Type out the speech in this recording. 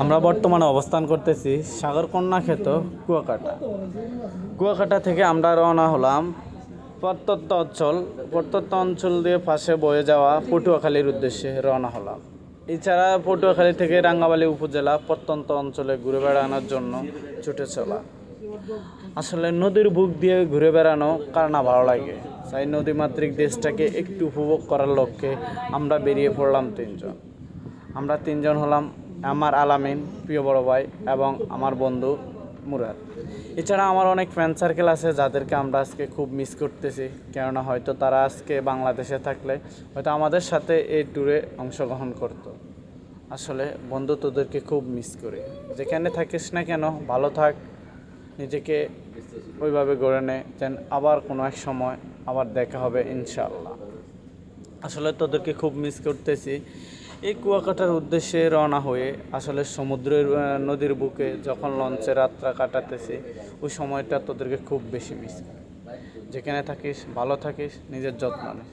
আমরা বর্তমানে অবস্থান করতেছি সাগরকন্যা ক্ষেত, কুয়াকাটা। কুয়াকাটা থেকে আমরা রওনা হলাম প্রত্যন্ত অঞ্চল। প্রত্যত্ত অঞ্চল দিয়ে পাশে বয়ে যাওয়া পটুয়াখালীর উদ্দেশ্যে রওনা হলাম। এছাড়া পটুয়াখালী থেকে রাঙ্গাবালী উপজেলা প্রত্যন্ত অঞ্চলে ঘুরে বেড়ানোর জন্য ছুটে চলা। আসলে নদীর বুক দিয়ে ঘুরে বেড়ানো কার না ভালো লাগে? তাই নদীমাতৃক দেশটাকে একটু উপভোগ করার লক্ষ্যে আমরা বেরিয়ে পড়লাম তিনজন। আমরা তিনজন হলাম আমার আলামিন, প্রিয় বড় ভাই, এবং আমার বন্ধু মুরাদ। এছাড়া আমার অনেক ফ্রেন্ড সার্কেল আছে যাদেরকে আমরা আজকে খুব মিস করতেছি, কেননা হয়তো তারা আজকে বাংলাদেশে থাকলে হয়তো আমাদের সাথে এই ট্যুরে অংশগ্রহণ করতো। আসলে বন্ধু তোদেরকে খুব মিস করি। যেখানে থাকিস না কেন, ভালো থাক, নিজেকে ওইভাবে গড়ে নে, যেন আবার কোনো এক সময় আবার দেখা হবে ইনশাল্লাহ আসলে তোদেরকে খুব মিস করতেছি। এই কুয়াকাটার উদ্দেশ্যে রওনা হয়ে আসলে সমুদ্রের নদীর বুকে যখন লঞ্চে রাত্রা কাটাতেছি, ওই সময়টা তোদেরকে খুব বেশি মিস যেখানে থাকিস, ভালো থাকিস, নিজের যত্ন নিস।